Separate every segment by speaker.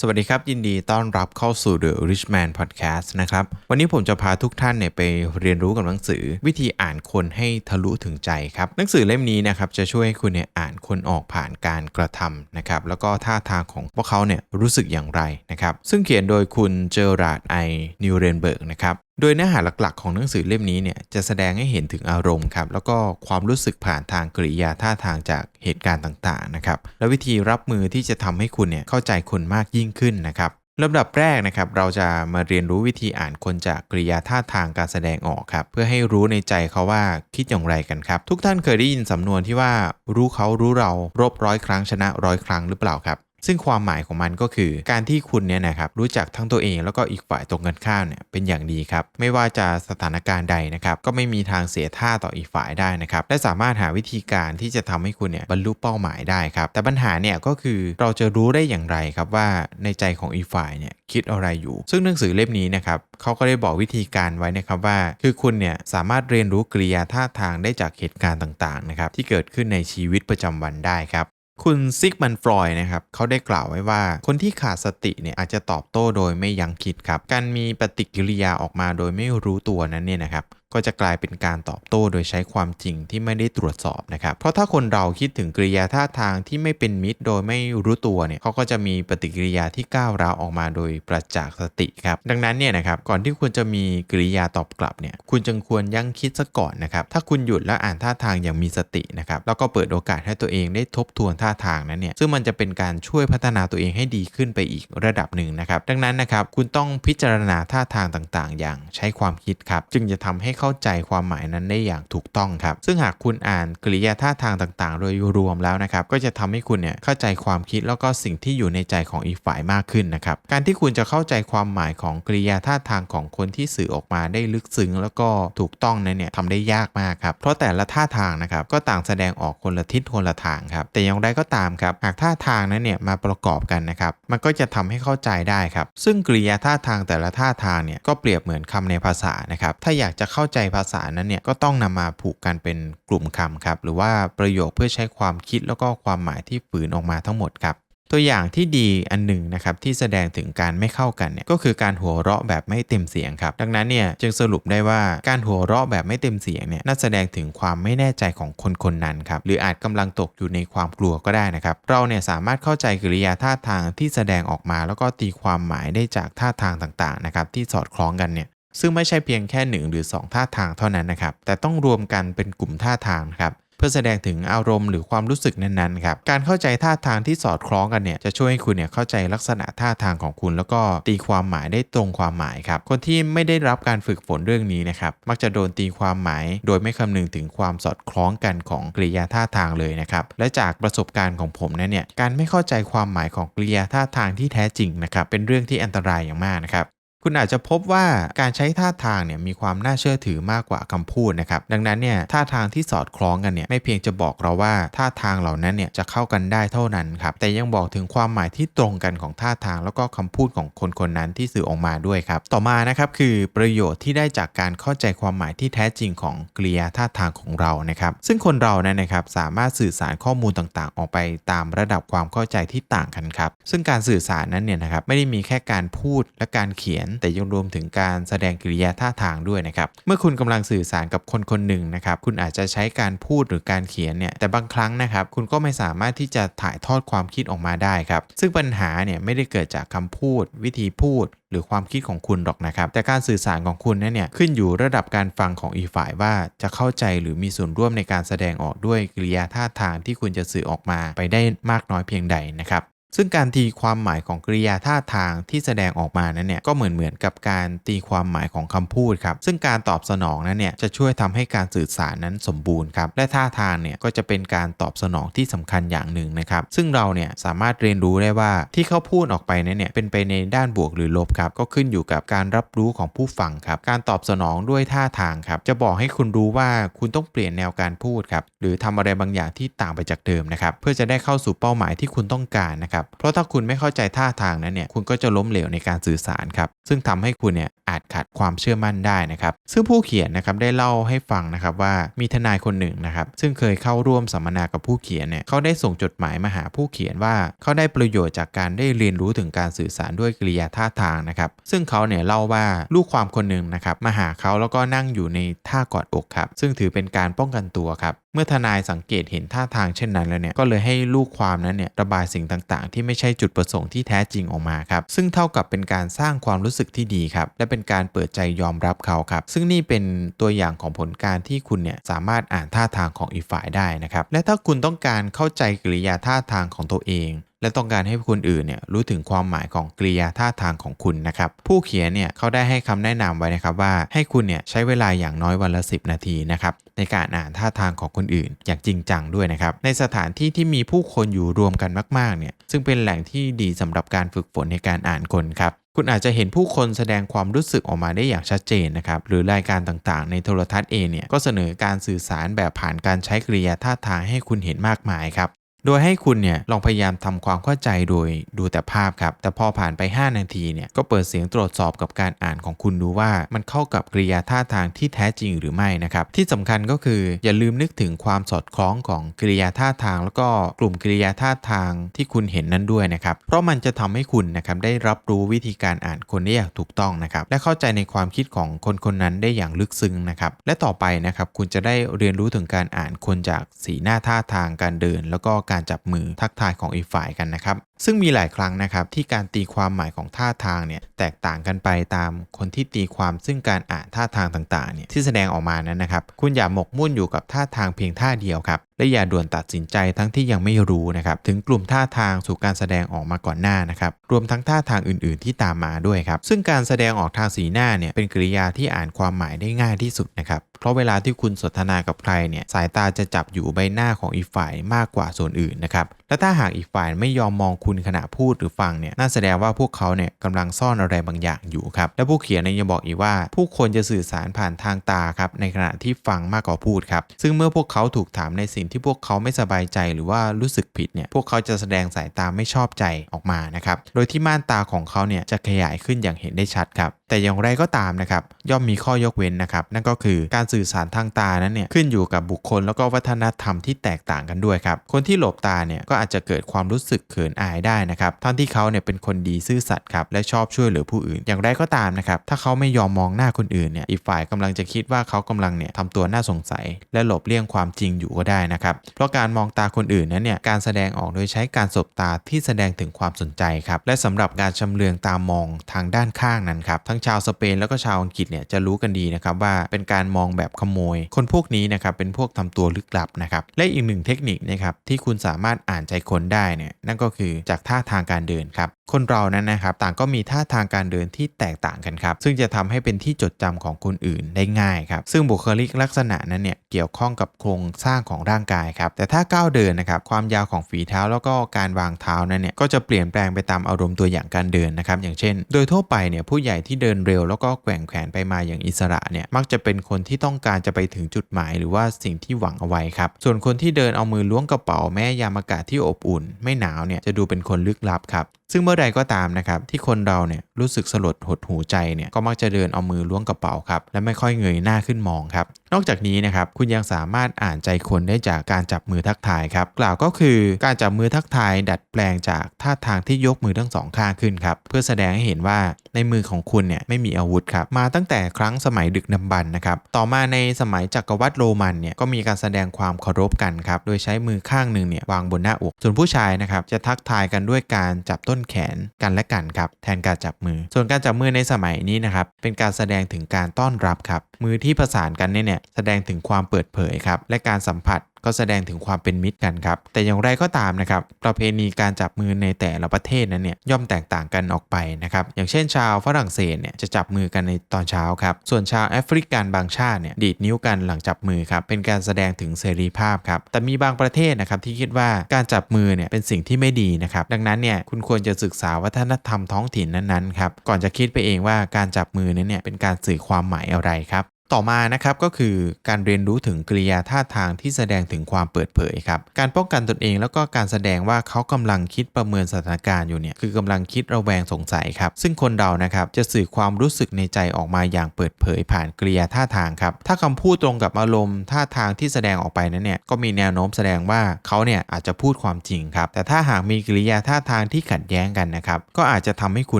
Speaker 1: สวัสดีครับ ยินดีต้อนรับเข้าสู่ The Richman Podcast นะครับ วันนี้ผมจะพาทุกท่านเนี่ยไปเรียนรู้กับหนังสือ วิธีอ่านคนให้ทะลุถึงใจครับ หนังสือเล่มนี้นะครับจะช่วยให้คุณเนี่ยอ่านคนออกผ่านการกระทำนะครับ แล้วก็ท่าทางของพวกเขาเนี่ยรู้สึกอย่างไรนะครับ ซึ่งเขียนโดยคุณเจอราร์ดไอนิวเรนเบิร์กนะครับโดยเนื้อหาหลักๆ ของหนังสือเล่มนี้เนี่ยจะแสดงให้เห็นถึงอารมณ์ครับแล้วก็ความรู้สึกผ่านทางกริยาท่าทางจากเหตุการณ์ต่างๆนะครับและวิธีรับมือที่จะทำให้คุณเนี่ยเข้าใจคนมากยิ่งขึ้นนะครับลำดับแรกนะครับเราจะมาเรียนรู้วิธีอ่านคนจากกริยาท่าทางการแสดงออกครับเพื่อให้รู้ในใจเขาว่าคิดอย่างไรกันครับ ทุกท่านเคยได้ยินสำนวนที่ว่ารู้เขารู้เรารบร้อยครั้งชนะร้อยครั้งหรือเปล่าครับ ซึ่งความหมายของมันก็คือ การที่คุณเนี่ยนะครับรู้จักทั้งตัวเองแล้วก็อีกฝ่ายตรงกันข้ามเนี่ยเป็นอย่างดีครับ ไม่ว่าจะสถานการณ์ใดนะครับก็ไม่มีทางเสียท่าต่ออีกฝ่ายได้นะครับและสามารถหาวิธีการที่จะทำให้คุณเนี่ยบรรลุเป้าหมายได้ครับ แต่ปัญหาเนี่ยก็คือเราจะรู้ได้อย่างไรครับว่าในใจของอีกฝ่ายเนี่ยคิดอะไรอยู่ ซึ่งหนังสือเล่มนี้นะครับเขาก็ได้บอกวิธีการไว้นะครับว่า คือคุณเนี่ยสามารถเรียนรู้กริยาท่าทางได้จากเหตุการณ์ต่างๆนะครับที่เกิดขึ้นในชีวิตประจำวันได้ครับ คุณซิกมันฟรอยนะครับเขาได้กล่าวไว้ว่า คนที่ขาดสติเนี่ยอาจจะตอบโต้โดยไม่ยังคิดครับ การมีปฏิกิริยาออกมาโดยไม่รู้ตัวนั้นเนี่ยนะครับ ก็จะกลายเป็นการตอบโต้โดยใช้ความจริงที่ไม่ได้ตรวจสอบนะครับ เพราะถ้าคนเราคิดถึงกริยาท่าทางที่ไม่เป็นมิตรโดยไม่รู้ตัวเนี่ยเขาก็จะมีปฏิกิริยาที่ก้าวร้าวออกมาโดยประจักษ์สติครับ ดังนั้นเนี่ยนะครับ ก่อนที่คุณจะมีกริยาตอบกลับเนี่ย คุณจึงควรยั้งคิดซะก่อนนะครับ ถ้าคุณหยุดและอ่านท่าทางอย่างมีสตินะครับ แล้วก็เปิดโอกาสให้ตัวเองได้ทบทวนท่าทางนั้นเนี่ย ซึ่งมันจะเป็นการช่วยพัฒนาตัวเองให้ดีขึ้นไปอีกระดับหนึ่งนะครับ ดังนั้นนะครับ คุณต้องพิจารณาท่าทางต่าง ๆ อย่างใช้ความคิดครับ จึงจะทำให้เข้าใจความหมายนั้นได้อย่างถูกต้องครับ ซึ่งหากคุณอ่านกริยาท่าทางต่างๆ โดยรวมแล้วนะครับ ก็จะทำให้คุณเนี่ยเข้าใจความคิดแล้วก็สิ่งที่อยู่ในใจของอีกฝ่ายมากขึ้นนะครับ การที่คุณจะเข้าใจความหมายของกริยาท่าทางของคนที่สื่อออกมาได้ลึกซึ้งแล้วก็ถูกต้องนั้นเนี่ยทำได้ยากมากครับ เพราะแต่ละท่าทางนะครับก็ต่างแสดงออกคนละทิศคนละทางครับ แต่อย่างไรก็ตามครับ หากท่าทางนั้นเนี่ยมาประกอบกันนะครับ มันก็จะทำให้เข้าใจได้ครับ ซึ่งกริยาท่าทางแต่ละท่าทางเนี่ยก็เปรียบเหมือนคำในภาษานะครับ ถ้าอยากจะเข้าใจภาษานั้นเนี่ยก็ต้องนำมาผูกกันเป็นกลุ่มคำครับ หรือว่าประโยคเพื่อใช้ความคิดแล้วก็ความหมายที่ฝืนออกมาทั้งหมดครับตัวอย่างที่ดีอันหนึ่งนะครับที่แสดงถึงการไม่เข้ากันเนี่ยก็คือการหัวเราะแบบไม่เต็มเสียงครับ ดังนั้นเนี่ยจึงสรุปได้ว่าการหัวเราะแบบไม่เต็มเสียงเนี่ยน่าแสดงถึงความไม่แน่ใจของคนคนนั้นครับหรืออาจกำลังตกอยู่ในความกลัวก็ได้นะครับ เราเนี่ยสามารถเข้าใจกริยาท่าทางที่แสดงออกมา แล้วก็ตีความหมายได้จากท่าทางต่างๆนะครับที่สอดคล้องกันเนี่ย ซึ่งไม่ใช่เพียงแค่1หรือ 2 ท่าทางเท่านั้นนะครับ แต่ต้องรวมกันเป็นกลุ่มท่าทางครับเพื่อแสดงถึงอารมณ์หรือความรู้สึกนั้นๆครับการเข้าใจท่าทางที่สอดคล้องกันเนี่ยจะช่วยให้คุณเนี่ยเข้าใจลักษณะท่าทางของคุณ แล้วก็ตีความหมายได้ตรงความหมายครับคนที่ไม่ได้รับการฝึกฝนเรื่องนี้นะครับมักจะโดนตีความหมาย โดยไม่คำนึงถึงความสอดคล้องกันของกริยาท่าทางเลยนะครับและจากประสบการณ์ของผมนั้นเนี่ยการไม่เข้าใจความหมายของกริยาท่าทางที่แท้จริงนะครับเป็นเรื่องที่อันตรายอย่างมากนะครับ คุณอาจจะพบว่าการใช้ท่าทางเนี่ยมีความน่าเชื่อถือมากกว่าคำพูดนะครับดังนั้นเนี่ยท่าทางที่สอดคล้องกันเนี่ยไม่เพียงจะบอกเราว่าท่าทางเหล่านั้นเนี่ยจะเข้ากันได้เท่านั้นครับแต่ยังบอกถึงความหมายที่ตรงกันของท่าทาง แล้วก็คำพูดของคนคนนั้นที่สื่อออกมาด้วยครับต่อมานะครับคือประโยชน์ที่ได้จากการเข้าใจความหมายที่แท้จริงของกริยาท่าทางของเรานะครับซึ่งคนเราเนั้นนะครับสามารถสื่อสารข้อมูลต่างๆ ออกไปตามระดับความเข้าใจที่ต่างกันครับซึ่งการสื่อสารนั้นเนี่ยนะครับไม่ได้มีแค่การพูดและการเขียนแต่ยังรวมถึงการแสดงกิริยาท่าทางด้วยนะครับ เมื่อคุณกำลังสื่อสารกับคนคนหนึ่งนะครับ คุณอาจจะใช้การพูดหรือการเขียนเนี่ย แต่บางครั้งนะครับ คุณก็ไม่สามารถที่จะถ่ายทอดความคิดออกมาได้ครับ ซึ่งปัญหาเนี่ยไม่ได้เกิดจากคำพูด วิธีพูดหรือความคิดของคุณหรอกนะครับ แต่การสื่อสารของคุณนั้นเนี่ยขึ้นอยู่ระดับการฟังของอีกฝ่ายว่าจะเข้าใจหรือมีส่วนร่วมในการแสดงออกด้วยกิริยาท่าทางที่คุณจะสื่อออกมาไปได้มากน้อยเพียงใดนะครับ ซึ่งการตีความหมายของกริยาท่าทางที่แสดงออกมานั้นเนี่ยก็เหมือนเหมือนกับการตีความหมายของคำพูดครับซึ่งการตอบสนองนั้นเนี่ยจะช่วยทำให้การสื่อสารนั้นสมบูรณ์ครับและท่าทางเนี่ยก็จะเป็นการตอบสนองที่สำคัญอย่างหนึ่งนะครับซึ่งเราเนี่ยสามารถเรียนรู้ได้ว่าที่เขาพูดออกไปนั้นเนี่ยเป็นไปในด้านบวกหรือลบครับก็ขึ้นอยู่กับการรับรู้ของผู้ฟังครับการตอบสนองด้วยท่าทางครับจะบอกให้คุณรู้ว่าคุณต้องเปลี่ยนแนวการพูดครับหรือทำอะไรบางอย่างที่ต่างไปจากเดิมนะครับเพื่อจะได้เข้าสู่เป้าหมายที่คุณต้องการนะครับเพราะถ้าคุณไม่เข้าใจท่าทางนั้นเนี่ยคุณก็จะล้มเหลวในการสื่อสารครับ ซึ่งทำให้คุณเนี่ยอาจขาดความเชื่อมั่นได้นะครับ ซึ่งผู้เขียนนะครับได้เล่าให้ฟังนะครับว่ามีทนายคนหนึ่งนะครับ ซึ่งเคยเข้าร่วมสัมมนากับผู้เขียนเนี่ยเขาได้ส่งจดหมายมาหาผู้เขียนว่าเขาได้ประโยชน์จากการได้เรียนรู้ถึงการสื่อสารด้วยกริยาท่าทางนะครับ ซึ่งเขาเนี่ยเล่าว่าลูกความคนหนึ่งนะครับมาหาเขาแล้วก็นั่งอยู่ในท่ากอดอกครับ ซึ่งถือเป็นการป้องกันตัวครับ เมื่อทนายสังเกตเห็นท่าทางเช่นนั้นแล้วเนี่ยก็เลยให้ลูกความนั้นเนี่ยระบายสิ่งต่างๆ ที่ไม่ใช่จุดประสงค์ที่แท้จริงออกมาครับซึ่งเท่ากับเป็นการสร้างความรู้สึกที่ดีครับและเป็นการเปิดใจยอมรับเขาครับซึ่งนี่เป็นตัวอย่างของผลการที่คุณเนี่ยสามารถอ่านท่าทางของอีกฝ่ายได้นะครับและถ้าคุณต้องการเข้าใจกริยาท่าทางของตัวเอง และต้องการให้คนอื่นเนี่ยรู้ถึงความหมายของกริยาท่าทางของคุณนะครับ ผู้เขียนเนี่ยเขาได้ให้คำแนะนำไว้นะครับว่าให้คุณเนี่ยใช้เวลาอย่างน้อยวันละ 10 นาทีนะครับในการอ่านท่าทางของคนอื่น อย่างจริงจังด้วยนะครับ ในสถานที่ที่มีผู้คนอยู่รวมกันมากๆเนี่ยซึ่งเป็นแหล่งที่ดีสำหรับการฝึกฝนในการอ่านคนครับคุณอาจจะเห็นผู้คนแสดงความรู้สึกออกมาได้อย่างชัดเจนนะครับ หรือรายการต่างๆ ในโทรทัศน์เองเนี่ย ก็เสนอการสื่อสารแบบผ่านการใช้กริยาท่าทางให้คุณเห็นมากมายครับ โดยให้คุณเนี่ยลองพยายามทำความเข้าใจโดยดูแต่ภาพครับ แต่พอผ่านไป 5 นาทีเนี่ยก็เปิดเสียงตรวจสอบกับการอ่านของคุณดูว่ามันเข้ากับกริยาท่าทางที่แท้จริงหรือไม่นะครับ ที่สำคัญก็คืออย่าลืมนึกถึงความสอดคล้องของกริยาท่าทาง แล้วก็กลุ่มกริยาท่าทางที่คุณเห็นนั้นด้วยนะครับ เพราะมันจะทำให้คุณนะครับได้รับรู้วิธีการอ่านคนได้อย่างถูกต้องนะครับและเข้าใจในความคิดของคนคนนั้นได้อย่างลึกซึ้งนะครับและต่อไปนะครับคุณจะได้เรียนรู้ถึงการอ่านคนจากสีหน้าท่าทางการเดิน แล้วก็การจับมือทักทายของอีกฝ่ายกันนะครับ ซึ่งมีหลายครั้งนะครับที่การตีความหมายของท่าทางเนี่ยแตกต่างกันไปตามคนที่ตีความซึ่งการอ่านท่าทางต่างๆเนี่ยที่แสดงออกมานั้นนะครับคุณอย่าหมกมุ่นอยู่กับท่าทางเพียงท่าเดียวครับและอย่าด่วนตัดสินใจทั้งที่ยังไม่รู้นะครับถึงกลุ่มท่าทางสู่การแสดงออกมาก่อนหน้านะครับรวมทั้งท่าทางอื่น ๆ ที่ตามมาด้วยครับซึ่งการแสดงออกทางสีหน้าเนี่ยเป็นกริยาที่อ่านความหมายได้ง่ายที่สุดนะครับเพราะเวลาที่คุณสนทนากับใครเนี่ยสายตาจะจับอยู่ใบหน้าของอีกฝ่ายมากกว่าส่วนอื่นนะครับและถ้าหากอีกฝ่ายไม่ยอมมองคุณขณะพูดหรือฟังเนี่ยน่าแสดงว่าพวกเขาเนี่ยกำลังซ่อนอะไรบางอย่างอยู่ครับและผู้เขียนเนี่ยยังบอกอีกว่า ผู้คนจะสื่อสารผ่านทางตาครับในขณะที่ฟังมากกว่าพูดครับซึ่งเมื่อพวกเขาถูกถามในสิ่งที่พวกเขาไม่สบายใจหรือว่ารู้สึกผิดเนี่ยพวกเขาจะแสดงสายตาไม่ชอบใจออกมานะครับโดยที่ม่านตาของเขาเนี่ยจะขยายขึ้นอย่างเห็นได้ชัดครับ แต่อย่างไรก็ตามนะครับย่อมมีข้อยกเว้นนะครับนั่นก็คือการสื่อสารทางตานั้นเนี่ยขึ้นอยู่กับบุคคลแล้วก็วัฒนธรรมที่แตกต่างกันด้วยครับคนที่หลบตาเนี่ยก็อาจจะเกิดความรู้สึกเขินอายได้นะครับทั้งที่เขาเนี่ยเป็นคนดีซื่อสัตย์ครับและชอบช่วยเหลือผู้อื่น อย่างไรก็ตามนะครับถ้าเขาไม่ยอมมองหน้าคนอื่นเนี่ยอีกฝ่ายกำลังจะคิดว่าเขากำลังเนี่ยทำตัวน่าสงสัย และหลบเลี่ยงความจริงอยู่ก็ได้นะครับเพราะการมองตาคนอื่นนั้นเนี่ยการแสดงออกโดยใช้การสบตาที่แสดงถึงความสนใจครับและสำหรับการชำเลืองตามองทางด้านข้างนั้นครับทั้งชาวสเปนแล้วก็ชาวอังกฤษเนี่ยจะรู้กันดีนะครับว่าเป็นการมองแบบขโมย คนพวกนี้นะครับเป็นพวกทำตัวลึกลับนะครับและอีกหนึ่งเทคนิคนะครับที่คุณสามารถอ่านใจคนได้เนี่ยนั่นก็คือจากท่าทางการเดินครับคนเรานั้นนะครับต่างก็มีท่าทางการเดินที่แตกต่างกันครับซึ่งจะทำให้เป็นที่จดจำของคนอื่นได้ง่ายครับซึ่งบุคลิกลักษณะนั้นเนี่ยเกี่ยวข้องกับโครงสร้างของร่างกายครับแต่ถ้าก้าวเดินนะครับความยาวของฝีเท้าแล้วก็การวางเท้านั้นเนี่ยก็จะเปลี่ยนแปลงไปตามอารมณ์ตัวอย่างการเดินนะครับอย่างเช่น โดยทั่วไปเนี่ยผู้ใหญ่ที่เดินเร็วแล้วก็แกว่งแขนไปมาอย่างอิสระเนี่ยมักจะเป็นคนที่ต้องการจะไปถึงจุดหมาย หรือว่าสิ่งที่หวังเอาไว้ครับ ส่วนคนที่เดินเอามือล้วงกระเป๋าแม้ยามอากาศที่อบอุ่น ไม่หนาวเนี่ยจะดูเป็นคนลึกลับครับ ซึ่งเมื่อใดก็ตามนะครับที่คนเราเนี่ยรู้สึกสลดหดหูใจเนี่ยก็มักจะเดินเอามือล้วงกระเป๋าครับและไม่ค่อยเงยหน้าขึ้นมองครับนอกจากนี้นะครับคุณยังสามารถอ่านใจคนได้จากการจับมือทักทายครับกล่าวก็คือการจับมือทักทายดัดแปลงจากท่าทางที่ยกมือทั้งสองข้างขึ้นครับเพื่อแสดงให้เห็นว่าในมือของคุณเนี่ยไม่มีอาวุธครับมาตั้งแต่ครั้งสมัยดึกดำบรรพ์นะครับต่อมาในสมัยจักรวรรดิโรมันเนี่ยก็มีการแสดงความเคารพกันครับโดยใช้มือข้างหนึ่งเนี่ยวางบนหน้าอก ส่วนผู้ชายนะครับจะทักทายกันด้วยการจับต้นแขนกันและกันครับแทนการจับมือ ส่วนการจับมือในสมัยนี้นะครับเป็นการแสดงถึงการต้อนรับครับมือที่ประสานกันเนี่ยแสดงถึงความเปิดเผยครับและการสัมผัส ก็แสดงถึงความเป็นมิตรกันครับ แต่อย่างไรก็ตามนะครับ ประเพณีการจับมือในแต่ละประเทศนั้นเนี่ยย่อมแตกต่างกันออกไปนะครับ อย่างเช่นชาวฝรั่งเศสเนี่ยจะจับมือกันในตอนเช้าครับ ส่วนชาวแอฟริกันบางชาติเนี่ยดีดนิ้วกันหลังจับมือครับ เป็นการแสดงถึงเสรีภาพครับ แต่มีบางประเทศนะครับที่คิดว่าการจับมือเนี่ยเป็นสิ่งที่ไม่ดีนะครับ ดังนั้นเนี่ยคุณควรจะศึกษาวัฒนธรรมท้องถิ่นนั้นๆครับ ก่อนจะคิดไปเองว่าการจับมือนั้นเนี่ยเป็นการสื่อความหมายอะไรครับ ต่อมานะครับก็คือการเรียนรู้ถึงกริยาท่าทางที่แสดงถึงความเปิดเผยครับการป้องกันตนเองแล้วก็การแสดงว่าเขากำลังคิดประเมินสถานการณ์อยู่เนี่ยคือกำลังคิดระแวงสงสัยครับซึ่งคนเรานะครับจะสื่อความรู้สึกในใจออกมาอย่างเปิดเผยผ่านกริยาท่าทางครับถ้าคำพูดตรงกับอารมณ์ท่าทางที่แสดงออกไปนั้นเนี่ยก็มีแนวโน้มแสดงว่าเขาเนี่ยอาจจะพูดความจริงครับแต่ถ้าหากมีกริยาท่าทางที่ขัดแย้งกันนะครับก็อาจจะทำให้คุ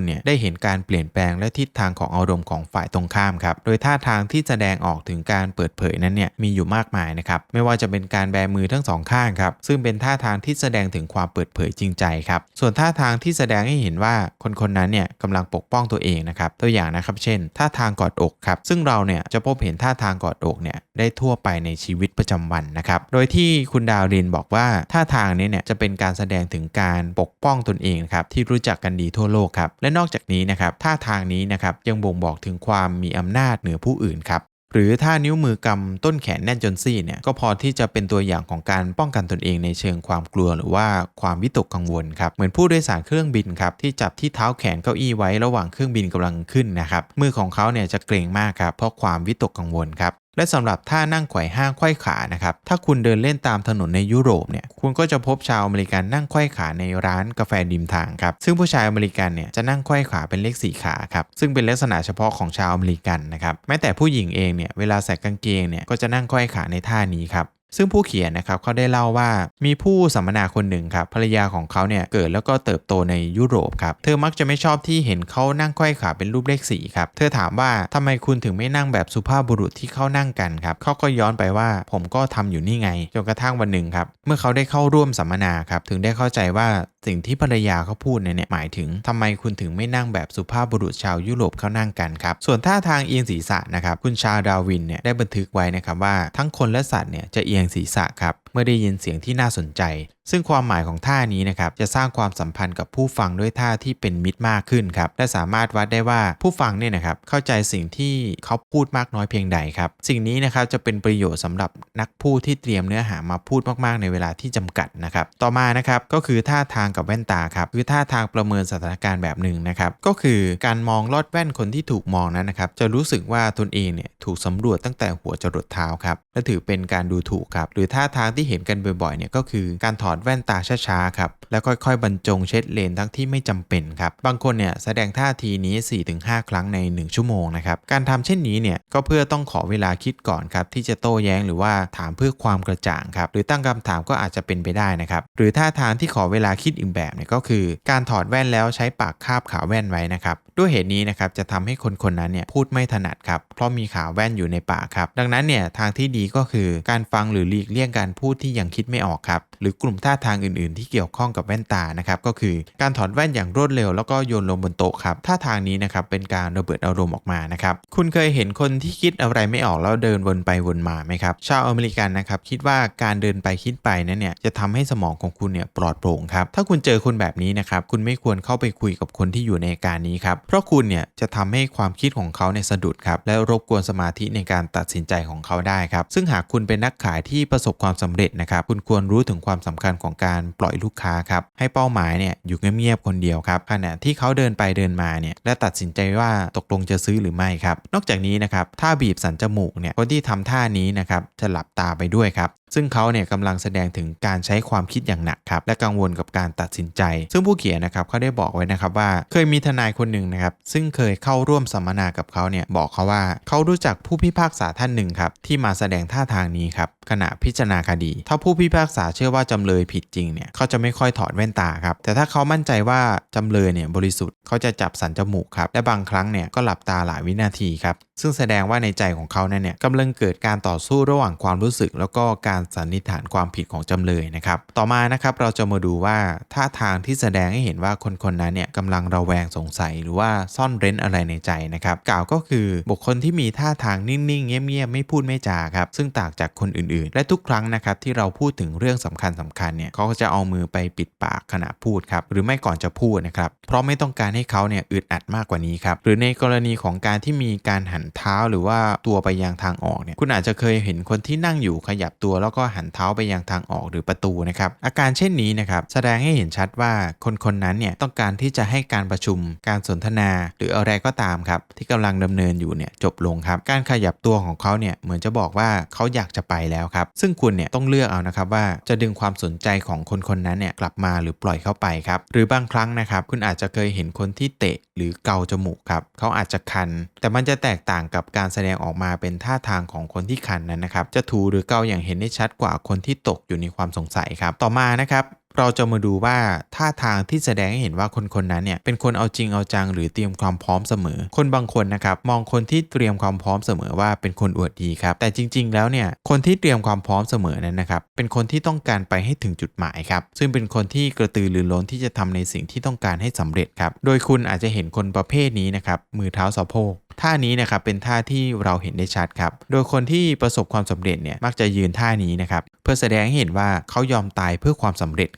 Speaker 1: ณเนี่ยได้เห็นการเปลี่ยนแปลงและทิศทางของอารมณ์ของฝ่ายตรงข้ามครับโดยท่าทางที่แสดดงออกถึงการเปิดเผยนั้นเนี่ยมีอยู่มากมายนะครับไม่ว่าจะเป็นการแบมือทั้งสองข้างครับซึ่งเป็นท่าทางที่แสดงถึงความเปิดเผยจริงใจครับส่วนท่าทางที่แสดงให้เห็นว่าคนคนนั้นเนี่ยกำลังปกป้องตัวเองนะครับตัวอย่างนะครับเช่น ท่าทางกอดอกครับซึ่งเราเนี่ยจะพบเห็นท่าทางกอดอกเนี่ยได้ทั่วไปในชีวิตประจำวันนะครับโดยที่คุณดาวรินบอกว่าท่าทางนี้เนี่ยจะเป็นการแสดงถึงการปกป้องตนเองครับที่รู้จักกันดีทั่วโลกครับและนอกจากนี้นะครับท่าทางนี้นะครับยังบ่งบอกถึงความมีอำนาจเหนือผู้อื่นครับ หรือถ้านิ้วมือกำต้นแขนแน่นจนซี่เนี่ยก็พอที่จะเป็นตัวอย่างของการป้องกันตนเองในเชิงความกลัวหรือว่าความวิตกกังวลครับเหมือนผู้โดยสารเครื่องบินครับที่จับที่เท้าแขนเก้าอี้ไว้ระหว่างเครื่องบินกำลังขึ้นนะครับมือของเขาเนี่ยจะเกรงมากครับเพราะความวิตกกังวลครับ และสำหรับท่านั่งไขว่ห้างไขว้ขานะครับถ้าคุณเดินเล่นตามถนนในยุโรปเนี่ยคุณก็จะพบชาวอเมริกันนั่งไขว้ขาในร้านกาแฟดิมทางครับซึ่งผู้ชายอเมริกันเนี่ยจะนั่งไขว้ขาเป็นเลขสี่ขาครับซึ่งเป็นลักษณะเฉพาะของชาวอเมริกันนะครับแม้แต่ผู้หญิงเองเนี่ยเวลาใส่กางเกงเนี่ยก็จะนั่งไขว้ขาในท่านี้ครับ ซึ่งผู้เขียนนะครับเขาได้เล่าว่ามีผู้สัมมนาคนหนึ่งครับภรรยาของเขาเนี่ยเกิดแล้วก็เติบโตในยุโรปครับเธอมักจะไม่ชอบที่เห็นเขานั่งค่อยขาเป็นรูปเลขสี่ครับเธอถามว่าทำไมคุณถึงไม่นั่งแบบสุภาพบุรุษที่เขานั่งกันครับเขาก็ย้อนไปว่าผมก็ทำอยู่นี่ไงจนกระทั่งวันหนึ่งครับเมื่อเขาได้เข้าร่วมสัมมนาครับถึงได้เข้าใจว่า สิ่งที่ภรรยาเขาพูดเนี่ยหมายถึงทำไมคุณถึงไม่นั่งแบบสุภาพบุรุษชาวยุโรปเขานั่งกันครับ ส่วนท่าทางเอียงศีรษะนะครับ คุณชาดาวินเนี่ยได้บันทึกไว้นะครับว่าทั้งคนและสัตว์เนี่ยจะเอียงศีรษะครับเมื่อได้ยินเสียงที่น่าสนใจ ซึ่งความหมายของท่านี้นะครับจะสร้างความสัมพันธ์กับผู้ฟังด้วยท่าที่เป็นมิตรมากขึ้นครับและสามารถวัดได้ว่าผู้ฟังเนี่ยนะครับเข้าใจสิ่งที่เขาพูดมากน้อยเพียงใดครับ สิ่งนี้นะครับจะเป็นประโยชน์สำหรับนักพูดที่เตรียมเนื้อหามาพูดมากๆ ในเวลาที่จำกัดนะครับ ต่อมานะครับก็คือท่าทางกับแว่นตาครับคือท่าทางประเมินสถานการณ์แบบหนึ่งนะครับก็คือการมองลอดแว่นคนที่ถูกมองนั้นนะครับจะรู้สึกว่าตนเองเนี่ยถูกสำรวจตั้งแต่หัวจรดเท้าครับและถือเป็นการดูถูกครับหรือท่าทางที่เห็นกันบ่อยๆเนี่ยก็คือการถอดแว่นตาช้าๆครับแล้วค่อยๆบรรจงเช็ดเลนทั้งที่ไม่จำเป็นครับบางคนเนี่ยแสดงท่าทีนี้ 4-5 ครั้งใน 1 ชั่วโมงนะครับการทำเช่นนี้เนี่ยก็เพื่อต้องขอเวลาคิดก่อนครับที่จะโต้แย้งหรือว่าถามเพื่อความกระจ่างครับหรือตั้งคำถามก็อาจจะเป็นไปได้นะครับหรือท่าทางที่ขอเวลาคิดอีกแบบเนี่ยก็คือ การถอดแว่นแล้วใช้ปากคาบขาแว่นไว้นะครับด้วยเหตุนี้นะครับจะทำให้คนคนนั้นเนี่ยพูดไม่ถนัดครับเพราะมีขาแว่นอยู่ในปากครับดังนั้นเนี่ยทางที่ดีก็คือการฟังหรือหลีกเลี่ยงการพูดที่ยังคิดไม่ออกครับ หรือกลุ่มท่าทางอื่น ๆ ที่เกี่ยวข้องกับแว่นตานะครับก็คือการถอดแว่นอย่างรวดเร็วแล้วก็โยนลงบนโต๊ะครับท่าทางนี้นะครับเป็นการระเบิดอารมณ์ออกมานะครับคุณเคยเห็นคนที่คิดอะไรไม่ออกแล้วเดินวนไปวนมาไหมครับชาวอเมริกันนะครับคิดว่าการเดินไปคิดไปนั้นเนี่ยจะทำให้สมองของคุณเนี่ยปลอดโปร่งครับถ้าคุณเจอคนแบบนี้นะครับคุณไม่ควรเข้าไปคุยกับคนที่อยู่ในการนี้ครับเพราะคุณเนี่ยจะทำให้ความคิดของเขาในสะดุดครับและรบกวนสมาธิในการตัดสินใจของเขาได้ครับซึ่งหากคุณเป็นนักขายที่ประสบความสำเร็จนะครับคุณควรรู้ถึงความความสำคัญของการปล่อยลูกค้าครับให้เป้าหมายเนี่ยอยู่เงียบๆคนเดียวครับขณะที่เขาเดินไปเดินมาเนี่ยและตัดสินใจว่าตกลงจะซื้อหรือไม่ครับนอกจากนี้นะครับถ้าบีบสันจมูกเนี่ยคนที่ทำท่านี้นะครับจะหลับตาไปด้วยครับ ซึ่งเขาเนี่ยกำลังแสดงถึงการใช้ความคิดอย่างหนักครับและกังวลกับการตัดสินใจ ซึ่งผู้เขียนนะครับเขาได้บอกไว้นะครับว่าเคยมีทนายคนหนึ่งนะครับซึ่งเคยเข้าร่วมสัมมนากับเขาเนี่ยบอกเขาว่าเขารู้จักผู้พิพากษาท่านหนึ่งครับที่มาแสดงท่าทางนี้ครับขณะพิจารณาคดี ถ้าผู้พิพากษาเชื่อว่าจำเลยผิดจริงเนี่ยเขาจะไม่ค่อยถอดแว่นตาครับแต่ถ้าเขามั่นใจว่าจำเลยเนี่ยบริสุทธิ์เขาจะจับสันจมูกครับและบางครั้งเนี่ยก็หลับตาหลายวินาทีครับ ซึ่งแสดงว่าในใจของเขาเนี่ยกำลังเกิดการต่อสู้ระหว่างความรู้สึก แล้วก็การสันนิษฐานความผิดของจำเลยนะครับ ต่อมานะครับเราจะมาดูว่าท่าทางที่แสดงให้เห็นว่าคนคนนั้นเนี่ยกำลังระแวงสงสัยหรือว่าซ่อนเร้นอะไรในใจนะครับ กล่าวก็คือบุคคลที่มีท่าทางนิ่งๆ เงียบๆ ไม่พูดไม่จาครับ ซึ่งต่างจากคนอื่นๆ และทุกครั้งนะครับที่เราพูดถึงเรื่องสำคัญสำคัญเนี่ยเขาก็จะเอามือไปปิดปากขณะพูดครับหรือไม่ก่อนจะพูดนะครับเพราะไม่ต้องการให้เขาเนี่ยอึดอัดมากกว่านี้ครับหรือในกรณีของการที่มีการหันเท้าหรือว่าตัวไปยังทางออกเนี่ยคุณอาจจะเคยเห็นคนที่นั่งอยู่ขยับตัวแล้วก็หันเท้าไปยังทางออกหรือประตูนะครับอาการเช่นนี้นะครับแสดงให้เห็นชัดว่าคนคนนั้นเนี่ยต้องการที่จะให้การประชุม การสนทนา หรืออะไรก็ตามครับที่กำลังดำเนินอยู่เนี่ยจบลงครับการขยับตัวของเขาเนี่ยเหมือนจะบอกว่าเขาอยากจะไปแล้วครับซึ่งคุณเนี่ยต้องเลือกเอานะครับว่าจะดึงความสนใจของคนคนนั้นเนี่ยกลับมาหรือปล่อยเข้าไปครับหรือบางครั้งนะครับคุณอาจจะเคยเห็นคนที่เตะหรือเกาจมูกครับเขาอาจจะคัน แต่มันจะแตกต่างกับการแสดงออกมาเป็นท่าทางของคนที่คันนั้นนะครับ จะถูหรือเกาอย่างเห็นได้ชัดกว่าคนที่ตกอยู่ในความสงสัยครับ ต่อมานะครับ เราจะมาดูว่าท่าทางที่แสดงให้เห็นว่าคนคนนั้นเนี่ยเป็นคนเอาจริงเอาจังหรือเตรียมความพร้อมเสมอ คนบางคนนะครับมองคนที่เตรียมความพร้อมเสมอว่าเป็นคนอวดดีครับแต่จริง ๆ แล้วเนี่ยคนที่เตรียมความพร้อมเสมอนั้นนะครับเป็นคนที่ต้องการไปให้ถึงจุดหมายครับซึ่งเป็นคนที่กระตือรือร้นที่จะทำในสิ่งที่ต้องการให้สำเร็จครับโดยคุณอาจจะเห็นคนประเภทนี้นะครับมือเท้าสะโพกท่านี้นะครับเป็นท่าที่เราเห็นได้ชัดครับ โดยคนที่ประสบความสำเร็จเนี่ยมักจะยืนท่านี้นะครับเพื่อแสดงให้เห็นว่าเขายอมตายเพื่อความสำเร็จ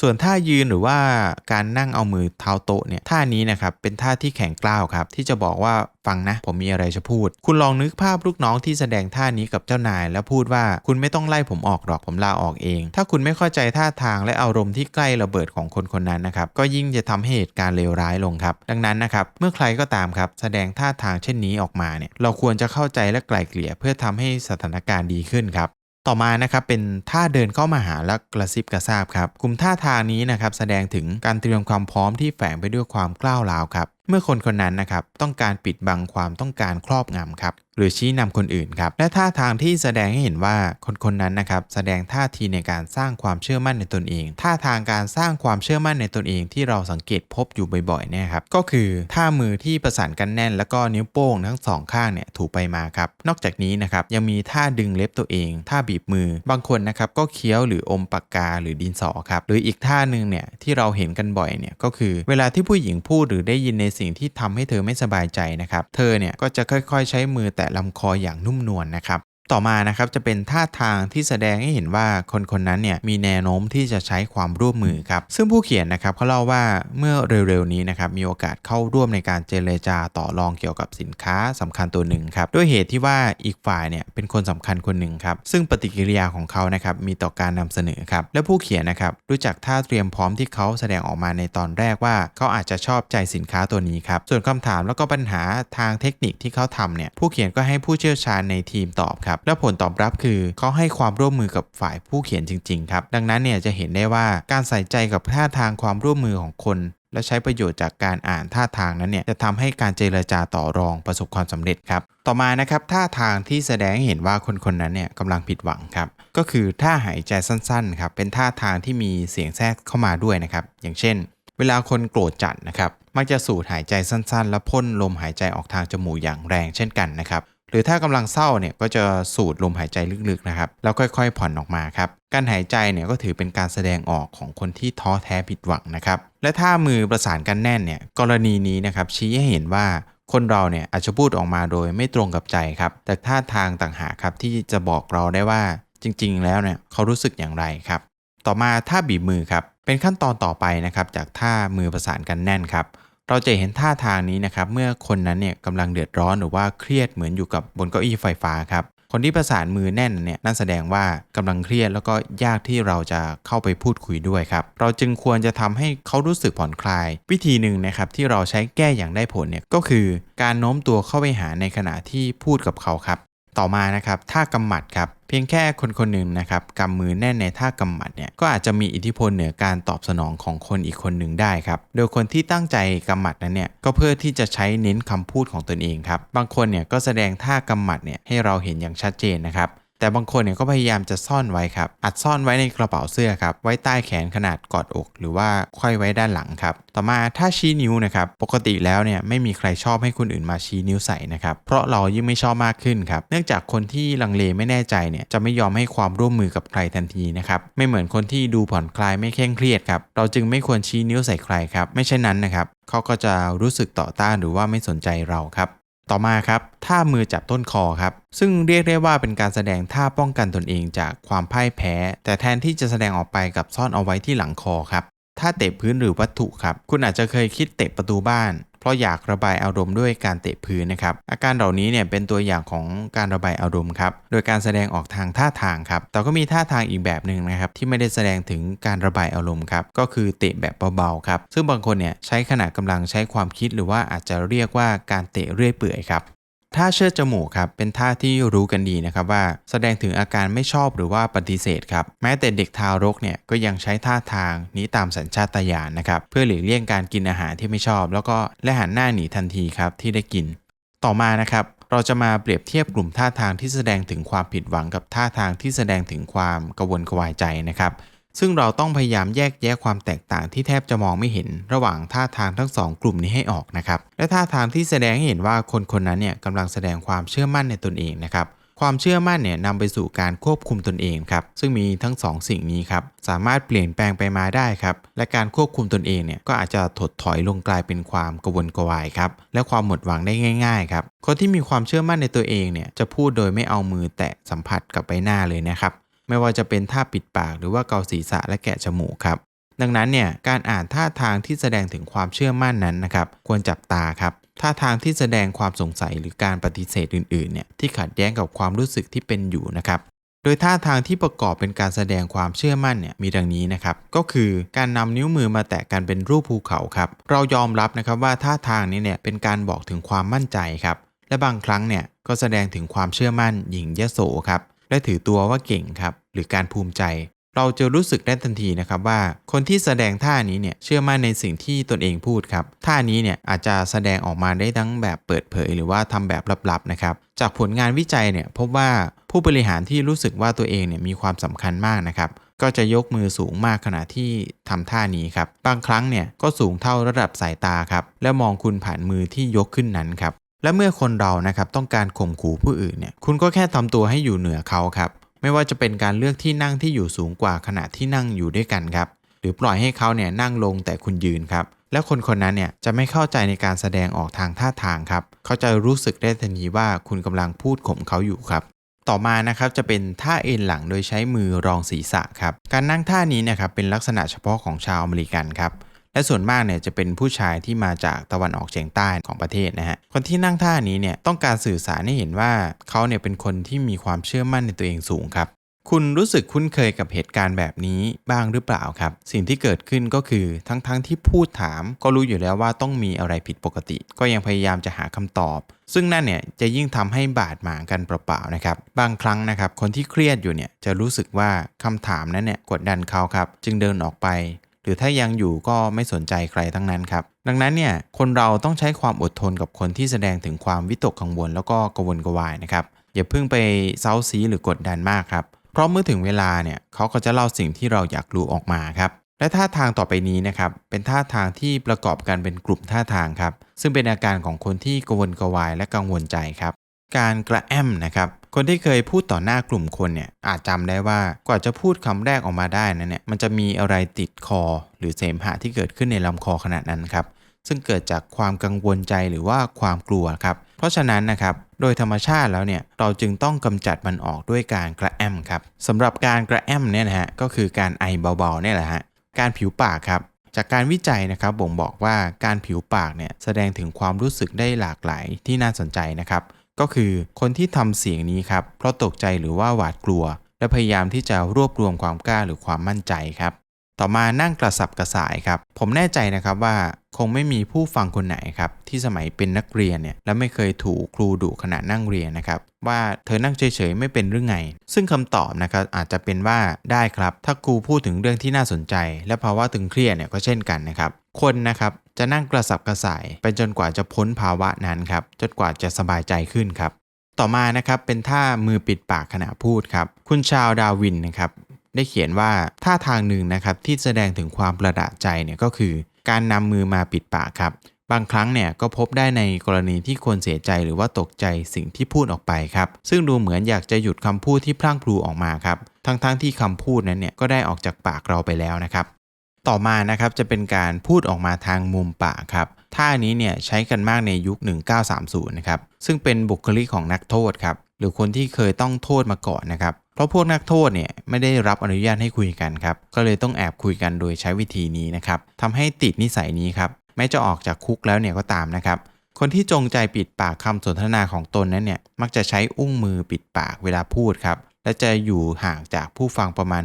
Speaker 1: ส่วนท่ายืนหรือว่าการนั่งเอามือเท้าโต๊ะเนี่ยท่านี้นะครับเป็นท่าที่แข็งกล้าวครับ ที่จะบอกว่าฟังนะ ผมมีอะไรจะพูด คุณลองนึกภาพลูกน้องที่แสดงท่านี้กับเจ้านาย แล้วพูดว่าคุณไม่ต้องไล่ผมออกหรอกผมลาออกเอง ถ้าคุณไม่เข้าใจท่าทางและอารมณ์ที่ใกล้ระเบิดของคนคนนั้นนะครับก็ยิ่งจะทำให้เหตุการณ์เลวร้ายลงครับ ดังนั้นนะครับเมื่อใครก็ตามครับแสดงท่าทางเช่นนี้ออกมาเนี่ยเราควรจะเข้าใจและไกล่เกลี่ยเพื่อทำให้สถานการณ์ดีขึ้นครับ ต่อมานะครับเป็นท่าเดินเข้ามาหาและกระซิบกระซาบครับกลุ่มท่าทางนี้นะครับแสดงถึงการเตรียมความพร้อมที่แฝงไปด้วยความกล้าวร้าวครับ เมื่อคนคนนั้นนะครับต้องการปิดบังความต้องการครอบงำครับหรือชี้นำคนอื่นครับและท่าทางที่แสดงให้เห็นว่าคนคนนั้นนะครับแสดงท่าทีในการสร้างความเชื่อมั่นในตนเอง ท่าทางการสร้างความเชื่อมั่นในตนเองที่เราสังเกตพบอยู่บ่อยๆเนี่ยครับก็คือท่ามือที่ประสานกันแน่น แล้วก็นิ้วโป้งทั้งสองข้างเนี่ยถูไปมาครับนอกจากนี้นะครับยังมีท่าดึงเล็บตัวเอง ท่าบีบมือ บางคนนะครับก็เคี้ยวหรืออมปากกาหรือดินสอครับหรืออีกท่าหนึ่งเนี่ยที่เราเห็นกันบ่อยเนี่ยก็คือ เวลาที่ผู้หญิงพูดหรือได้ยินในสิ่งที่ทำให้เธอไม่สบายใจนะครับ เธอเนี่ยก็จะค่อยๆ ใช้มือแตะลำคออย่างนุ่มนวลนนะครับ ต่อมานะครับจะเป็นท่าทางที่แสดงให้เห็นว่าคนคนนั้นเนี่ยมีแนวโน้มที่จะใช้ความร่วมมือครับซึ่งผู้เขียนนะครับเขาเล่าว่าเมื่อเร็วๆนี้นะครับมีโอกาสเข้าร่วมในการเจรจาต่อรองเกี่ยวกับสินค้าสำคัญตัวหนึ่งครับด้วยเหตุที่ว่าอีกฝ่ายเนี่ยเป็นคนสำคัญคนหนึ่งครับซึ่งปฏิกิริยาของเขานะครับมีต่อการนำเสนอครับและผู้เขียนนะครับรู้จักท่าเตรียมพร้อมที่เขาแสดงออกมาในตอนแรกว่าเขาอาจจะชอบใจสินค้าตัวนี้ครับส่วนคำถามแล้วก็ปัญหาทางเทคนิคที่เขาทำเนี่ยผู้เขียนก็ให้ผู้เชี่ยวชาญในทีมตอบครับและผลตอบรับคือเขาให้ความร่วมมือกับฝ่ายผู้เขียนจริงๆครับดังนั้นเนี่ยจะเห็นได้ว่าการใส่ใจกับท่าทางความร่วมมือของคน และใช้ประโยชน์จากการอ่านท่าทางนั้นเนี่ยจะทำให้การเจรจาต่อรองประสบความสำเร็จครับต่อมานะครับท่าทางที่แสดงเห็นว่าคนคนนั้นเนี่ยกำลังผิดหวังครับก็คือท่าหายใจสั้นๆครับเป็นท่าทางที่มีเสียงแทรกเข้ามาด้วยนะครับอย่างเช่น เวลาคนโกรธจัดนะครับมักจะสูดหายใจสั้นๆ และพ่นลมหายใจออกทางจมูกอย่างแรงเช่นกันนะครับ หรือถ้ากำลังเศร้าเนี่ยก็จะสูดลมหายใจลึกๆนะครับแล้วค่อยๆ ผ่อนออกมาครับการหายใจเนี่ยก็ถือเป็นการแสดงออกของคนที่ท้อแท้ผิดหวังนะครับและถ้ามือประสานกันแน่นเนี่ยกรณีนี้นะครับชี้ให้เห็นว่าคนเราเนี่ยอาจจะพูดออกมาโดยไม่ตรงกับใจครับแต่ท่าทางต่างหากครับที่จะบอกเราได้ว่าจริง ๆ แล้วเนี่ยเขารู้สึกอย่างไรครับต่อมาท่าบีบมือครับเป็นขั้นตอนต่อไปนะครับจากท่ามือประสานกันแน่นครับ เราจะเห็นท่าทางนี้นะครับเมื่อคนนั้นเนี่ยกำลังเดือดร้อนหรือว่าเครียดเหมือนอยู่กับบนเก้าอี้ไฟฟ้าครับคนที่ประสานมือแน่นเนี่ยนั่นแสดงว่ากำลังเครียดแล้วก็ยากที่เราจะเข้าไปพูดคุยด้วยครับ เราจึงควรจะทำให้เขารู้สึกผ่อนคลาย วิธีหนึ่งนะครับที่เราใช้แก้อย่างได้ผลเนี่ยก็คือการโน้มตัวเข้าไปหาในขณะที่พูดกับเขาครับ ต่อมานะครับท่ากำหมัดครับเพียงแค่คนคนหนึ่งนะครับกำมือแน่นในท่ากำหมัดเนี่ยก็อาจจะมีอิทธิพลเหนือการตอบสนองของคนอีกคนหนึ่งได้ครับโดยคนที่ตั้งใจกำหมัดนั้นเนี่ยก็เพื่อที่จะใช้เน้นคำพูดของตนเองครับบางคนเนี่ยก็แสดงท่ากำหมัดเนี่ยให้เราเห็นอย่างชัดเจนนะครับ แต่บางคนเนี่ยก็พยายามจะซ่อนไว้ครับ อัดซ่อนไว้ในกระเป๋าเสื้อครับ ไว้ใต้แขนขนาดกอดอก หรือว่าค่อยไว้ด้านหลังครับ ต่อมาถ้าชี้นิ้วนะครับ ปกติแล้วเนี่ยไม่มีใครชอบให้คนอื่นมาชี้นิ้วใส่นะครับ เพราะเรายิ่งไม่ชอบมากขึ้นครับ เนื่องจากคนที่ลังเลไม่แน่ใจเนี่ยจะไม่ยอมให้ความร่วมมือกับใครทันทีนะครับ ไม่เหมือนคนที่ดูผ่อนคลายไม่เคร่งเครียดครับ เราจึงไม่ควรชี้นิ้วใส่ใครครับ ไม่ใช่นั้นนะครับ เขาก็จะรู้สึกต่อต้านหรือว่าไม่สนใจเราครับ ต่อมาครับท่ามือจับต้นคอครับ ซึ่งเรียกได้ว่าเป็นการแสดงท่าป้องกันตนเองจากความพ่ายแพ้ แต่แทนที่จะแสดงออกไปกับซ่อนเอาไว้ที่หลังคอครับท่าเตะพื้นหรือวัตถุครับ คุณอาจจะเคยคิดเตะประตูบ้าน เพราะอยากระบายอารมณ์ด้วยการเตะพื้นนะครับ อาการเหล่านี้เนี่ยเป็นตัวอย่างของการระบายอารมณ์ครับ โดยการแสดงออกทางท่าทางครับ แต่ก็มีท่าทางอีกแบบหนึ่งนะครับ ที่ไม่ได้แสดงถึงการระบายอารมณ์ครับ ก็คือเตะแบบเบาๆครับ ซึ่งบางคนเนี่ยใช้ขณะกำลังใช้ความคิดหรือว่าอาจจะเรียกว่าการเตะเรื่อยเปื่อยครับ ท่าเชิดจมูกครับเป็นท่าที่รู้กันดีนะครับว่า แสดงถึงอาการไม่ชอบหรือว่าปฏิเสธครับแม้แต่เด็กทารกเนี่ยก็ยังใช้ท่าทางนี้ตามสัญชาตญาณนะครับเพื่อหลีกเลี่ยงการกินอาหารที่ไม่ชอบ แล้วก็และหันหน้าหนีทันทีครับที่ได้กิน ต่อมานะครับเราจะมาเปรียบเทียบกลุ่มท่าทางที่แสดงถึงความผิดหวังกับท่าทางที่แสดงถึงความกระวนกระวายใจนะครับ ซึ่งเราต้องพยายามแยกแยะความแตกต่างที่แทบจะมองไม่เห็น ระหว่างท่าทางทั้งสองกลุ่มนี้ให้ออกนะครับ และท่าทางที่แสดงให้เห็นว่าคนคนนั้นเนี่ยกำลังแสดงความเชื่อมั่นในตนเองนะครับ ความเชื่อมั่นเนี่ยนำไปสู่การควบคุมตนเองครับ ซึ่งมีทั้งสองสิ่งนี้ครับ สามารถเปลี่ยนแปลงไปมาได้ครับ และการควบคุมตนเองเนี่ยก็อาจจะถดถอยลงกลายเป็นความกระวนกระวายครับ และความหมดหวังได้ง่าย ๆ ครับ คนที่มีความเชื่อมั่นในตัวเองเนี่ยจะพูดโดยไม่เอามือแตะสัมผัสกับใบหน้าเลยนะครับ ไม่ว่าจะเป็นท่าปิดปากหรือว่าเกาศีรษะและแกะจมูกครับดังนั้นเนี่ยการอ่านท่าทางที่แสดงถึงความเชื่อมั่นนั้นนะครับควรจับตาครับท่าทางที่แสดงความสงสัยหรือการปฏิเสธอื่นๆเนี่ยที่ขัดแย้งกับความรู้สึกที่เป็นอยู่นะครับโดยท่าทางที่ประกอบเป็นการแสดงความเชื่อมั่นเนี่ยมีดังนี้นะครับก็คือการนำนิ้วมือมาแตะกันเป็นรูปภูเขาครับเรายอมรับนะครับว่าท่าทางนี้เนี่ยเป็นการบอกถึงความมั่นใจครับและบางครั้งเนี่ยก็แสดงถึงความเชื่อมั่นหยิ่งยโสครับ และถือตัวว่าเก่งครับ หรือการภูมิใจ เราจะรู้สึกได้ทันทีนะครับว่า คนที่แสดงท่านี้เนี่ยเชื่อมั่นในสิ่งที่ตนเองพูดครับ ท่านี้เนี่ยอาจจะแสดงออกมาได้ทั้งแบบเปิดเผย หรือว่าทำแบบลับๆนะครับ จากผลงานวิจัยเนี่ยพบว่าผู้บริหารที่รู้สึกว่าตัวเองเนี่ยมีความสำคัญมากนะครับก็จะยกมือสูงมากขณะที่ทำท่านี้ครับ บางครั้งเนี่ยก็สูงเท่าระดับสายตาครับ และมองคุณผ่านมือที่ยกขึ้นนั้นครับ และเมื่อคนเรานะครับต้องการข่มขู่ผู้อื่นเนี่ยคุณก็แค่ทำตัวให้อยู่เหนือเขาครับไม่ว่าจะเป็นการเลือกที่นั่งที่อยู่สูงกว่าขณะที่นั่งอยู่ด้วยกันครับหรือปล่อยให้เขาเนี่ยนั่งลงแต่คุณยืนครับและคนคนนั้นเนี่ยจะไม่เข้าใจในการแสดงออกทางท่าทางครับเขาจะรู้สึกได้ทันทีว่าคุณกำลังพูดข่มเขาอยู่ครับต่อมานะครับจะเป็นท่าเอนหลังโดยใช้มือรองศีรษะครับการนั่งท่านี้นะครับเป็นลักษณะเฉพาะของชาวอเมริกันครับ และส่วนมากเนี่ยจะเป็นผู้ชายที่มาจากตะวันออกเฉียงใต้ของประเทศนะฮะคนที่นั่งท่านี้เนี่ยต้องการสื่อสารให้เห็นว่าเขาเนี่ยเป็นคนที่มีความเชื่อมั่นในตัวเองสูงครับคุณรู้สึกคุ้นเคยกับเหตุการณ์แบบนี้บ้างหรือเปล่าครับ สิ่งที่เกิดขึ้นก็คือทั้งๆทที่พูดถาม ก็รู้อยู่แล้วว่าต้องมีอะไรผิดปกติ ก็ยังพยายามจะหาคำตอบ ซึ่งนั่นเนี่ยจะยิ่งทำให้บาดหมางกันเปล่าๆนะครับ บางครั้งนะครับคนที่เครียดอยู่เนี่ยจะรู้สึกว่าคำถามนั้นเนี่ยกดดันเขาครับ จึงเดินออกไป หรือถ้ายังอยู่ก็ไม่สนใจใครทั้งนั้นครับ ดังนั้นเนี่ยคนเราต้องใช้ความอดทนกับคนที่แสดงถึงความวิตกกังวลแล้วก็กังวลกวายนะครับอย่าเพิ่งไปเซาซีหรือกดดันมากครับเพราะเมื่อถึงเวลาเนี่ยเขาก็จะเล่าสิ่งที่เราอยากรู้ออกมาครับและท่าทางต่อไปนี้นะครับเป็นท่าทางที่ประกอบกันเป็นกลุ่มท่าทางครับซึ่งเป็นอาการของคนที่กังวลกวายและกังวลใจครับการกระแอมนะครับ คนที่เคยพูดต่อหน้ากลุ่มคนเนี่ยอาจจำได้ว่ากว่าจะพูดคำแรกออกมาได้นั้นเนี่ยมันจะมีอะไรติดคอ หรือเสมหะที่เกิดขึ้นในลำคอขนาดนั้นครับซึ่งเกิดจากความกังวลใจหรือว่าความกลัวครับ เพราะฉะนั้นนะครับ โดยธรรมชาติแล้วเนี่ย เราจึงต้องกำจัดมันออกด้วยการกระแอมครับสำหรับการกระแอมเนี่ยนะฮะ ก็คือการไอเบาๆเนี่ยแหละฮะ การผิวปากครับ จากการวิจัยนะครับบ่งบอกว่าการผิวปากเนี่ยแสดงถึงความรู้สึกได้หลากหลายที่น่าสนใจนะครับ ก็คือคนที่ทำเสียงนี้ครับ เพราะตกใจหรือว่าหวาดกลัว และพยายามที่จะรวบรวมความกล้าหรือความมั่นใจครับ ต่อมานั่งกระสับกระส่ายครับ ผมแน่ใจนะครับว่าคงไม่มีผู้ฟังคนไหนครับที่สมัยเป็นนักเรียนเนี่ยและไม่เคยถูกครูดุขณะนั่งเรียนนะครับว่าเธอนั่งเฉยๆไม่เป็นหรือไง ซึ่งคำตอบนะครับอาจจะเป็นว่าได้ครับ ถ้าครูพูดถึงเรื่องที่น่าสนใจ และภาวะตึงเครียดเนี่ยก็เช่นกันนะครับคนนะครับ จะนั่งกระสับกระส่ายไปจนกว่าจะพ้นภาวะนั้นครับ จนกว่าจะสบายใจขึ้นครับ ต่อมานะครับเป็นท่ามือปิดปากขณะพูดครับ คุณชาวดาวินนะครับได้เขียนว่าท่าทางหนึ่งนะครับที่แสดงถึงความประดาใจเนี่ยก็คือ การนำมือมาปิดปากครับ บางครั้งเนี่ยก็พบได้ในกรณีที่คนเสียใจหรือว่าตกใจสิ่งที่พูดออกไปครับ ซึ่งดูเหมือนอยากจะหยุดคำพูดที่พลั่งพลูออกมาครับ ทั้งๆทที่คำพูดนั้นเนี่ยก็ได้ออกจากปากเราไปแล้วนะครับ ต่อมานะครับจะเป็นการพูดออกมาทางมุมปากครับท่านี้เนี่ยใช้กันมากในยุค 1930 นะครับซึ่งเป็นบุคลิกของนักโทษครับหรือคนที่เคยต้องโทษมาก่อนนะครับเพราะพวกนักโทษเนี่ยไม่ได้รับอนุญาตให้คุยกันครับก็เลยต้องแอบคุยกันโดยใช้วิธีนี้นะครับทำให้ติดนิสัยนี้ครับแม้จะออกจากคุกแล้วเนี่ยก็ตามนะครับคนที่จงใจปิดปากคำสนทนาของตนนั้นเนี่ยมักจะใช้อุ้งมือปิดปากเวลาพูดครับและจะอยู่ห่างจากผู้ฟังประมาณ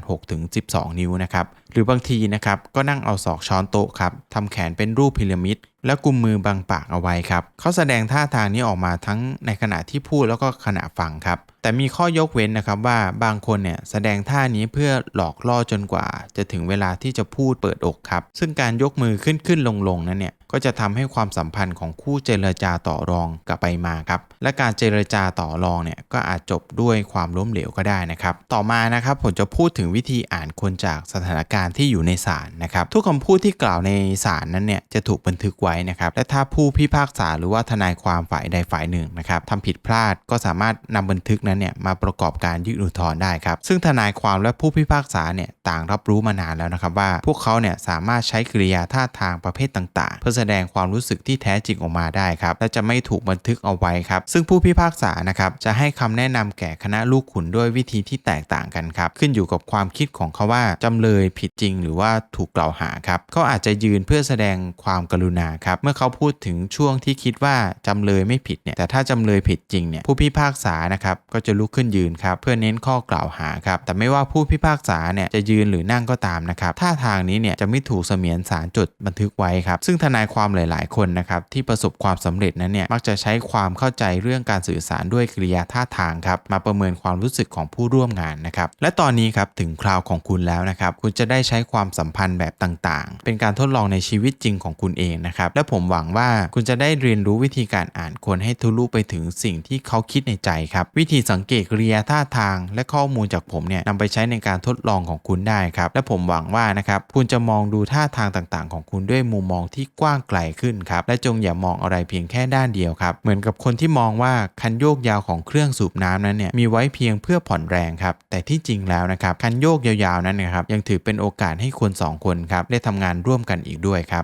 Speaker 1: 6-12 นิ้วนะครับ หรือบางทีนะครับก็นั่งเอาศอกช้อนโต๊ะครับทำแขนเป็นรูปพีระมิด แล้วกุมมือบังปากเอาไว้ครับเขาแสดงท่าทางนี้ออกมาทั้งในขณะที่พูดแล้วก็ขณะฟังครับ แต่มีข้อยกเว้นนะครับว่าบางคนเนี่ยแสดงท่านี้เพื่อหลอกล่อจนกว่า จะถึงเวลาที่จะพูดเปิดอกครับ ซึ่งการยกมือขึ้นขึ้นลงลงนั้นเนี่ย ก็จะทำให้ความสัมพันธ์ของคู่เจรจาต่อรองกลับไปมาครับ และการเจรจาต่อรองเนี่ยก็อาจจบด้วยความล้มเหลวก็ได้นะครับ ต่อมานะครับผมจะพูดถึงวิธีอ่านคนจากสถานการณ์ที่อยู่ในศาลนะครับ ทุกคำพูดที่กล่าวในศาลนั้นเนี่ยจะถูกบันทึกไว้นะครับ และถ้าผู้พิพากษาหรือว่าทนายความฝ่ายใดฝ่ายหนึ่งนะครับทำผิดพลาดก็สามารถนำบันทึกนั้นเนี่ยมาประกอบการยื่นอุทธรณ์ได้ครับ ซึ่งทนายความและผู้พิพากษาเนี่ยต่างรับรู้มานานแล้วนะครับว่าพวกเขาเนี่ยสามารถใช้กริยาท่าทางประเภทต่าง ๆ เพื่อแสดงความรู้สึกที่แท้จริงออกมาได้ครับและจะไม่ถูกบันทึกเอาไว้ครับ ซึ่งผู้พิพากษานะครับจะให้คำแนะนำแก่คณะลูกขุนด้วยวิธีที่แตกต่างกันครับ ขึ้นอยู่กับความคิดของเขาว่าจำเลยผิดจริง หรือว่าถูกกล่าวหาครับเขาอาจจะยืนเพื่อแสดงความกรุณาครับเมื่อเขาพูดถึงช่วงที่คิดว่าจำเลยไม่ผิดเนี่ยแต่ถ้าจำเลยผิดจริงเนี่ยผู้พิพากษานะครับก็จะลุกขึ้นยืนครับเพื่อเน้นข้อกล่าวหาครับแต่ไม่ว่าผู้พิพากษาเนี่ยจะยืนหรือนั่งก็ตามนะครับท่าทางนี้เนี่ยจะไม่ถูกเสมียนสารจดบันทึกไว้ครับซึ่งทนายความหลาย ๆ คนนะครับที่ประสบความสำเร็จนั้นเนี่ยมักจะใช้ความเข้าใจเรื่องการสื่อสารด้วยกริยาท่าทางครับมาประเมินความรู้สึกของผู้ร่วมงานนะครับและตอนนี้ครับถึงคราวของคุณแล้วนะครับคุณจะได้ใช้ความสัมพันธ์แบบต่างๆ เป็นการทดลองในชีวิตจริงของคุณเองนะครับและผมหวังว่าคุณจะได้เรียนรู้วิธีการอ่านคนให้ทะลุไปถึงสิ่งที่เขาคิดในใจครับวิธีสังเกตกริยาท่าทาง และข้อมูลจากผมเนี่ยนำไปใช้ในการทดลองของคุณได้ครับและผมหวังว่านะครับคุณจะมองดูท่าทางต่างๆ ของคุณด้วยมุมมองที่กว้างไกลขึ้นครับ และจงอย่ามองอะไรเพียงแค่ด้านเดียวครับ เหมือนกับคนที่มองว่าคันโยกยาวของเครื่องสูบน้ำนั้นเนี่ยมีไว้เพียงเพื่อผ่อนแรงครับ แต่ที่จริงแล้วนะครับคันโยกยาวๆนั้นนะครับยังถือเป็นโอกาสให้คนสองคนครับได้ทำงานร่วมกันอีกด้วยครับ